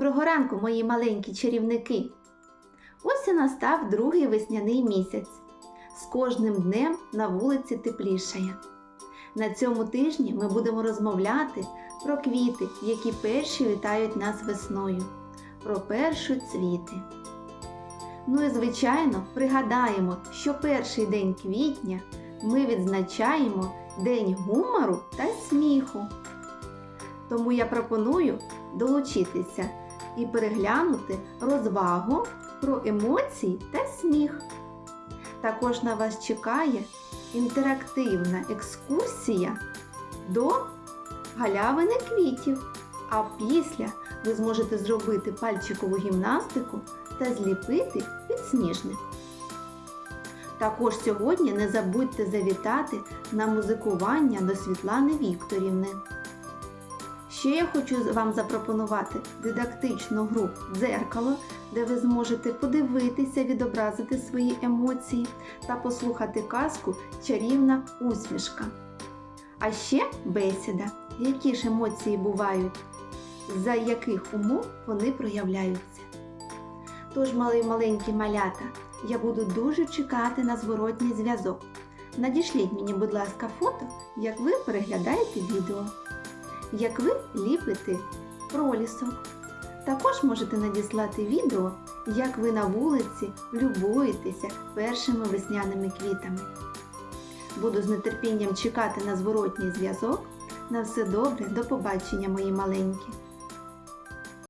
Доброго ранку, мої маленькі чарівники! Ось і настав другий весняний місяць. З кожним днем на вулиці теплішає. На цьому тижні ми будемо розмовляти про квіти, які перші вітають нас весною, про перші цвіти. Ну і звичайно, пригадаємо, що перший день квітня ми відзначаємо День гумору та сміху. Тому я пропоную долучитися і переглянути розвагу про емоції та сміх. Також на вас чекає інтерактивна екскурсія до галявини квітів. А після ви зможете зробити пальчикову гімнастику та зліпити підсніжник. Також сьогодні не забудьте завітати на музикування до Світлани Вікторівни. Ще я хочу вам запропонувати дидактичну гру дзеркало, де ви зможете подивитися, відобразити свої емоції та послухати казку Чарівна усмішка. А ще бесіда, які ж емоції бувають, за яких умов вони проявляються. Тож, мали маленькі малята, я буду дуже чекати на зворотній зв'язок. Надішліть мені, будь ласка, фото, як ви переглядаєте відео як ви ліпите пролісок. Також можете надіслати відео, як ви на вулиці любуєтеся першими весняними квітами. Буду з нетерпінням чекати на зворотній зв'язок. На все добре, до побачення, мої маленькі!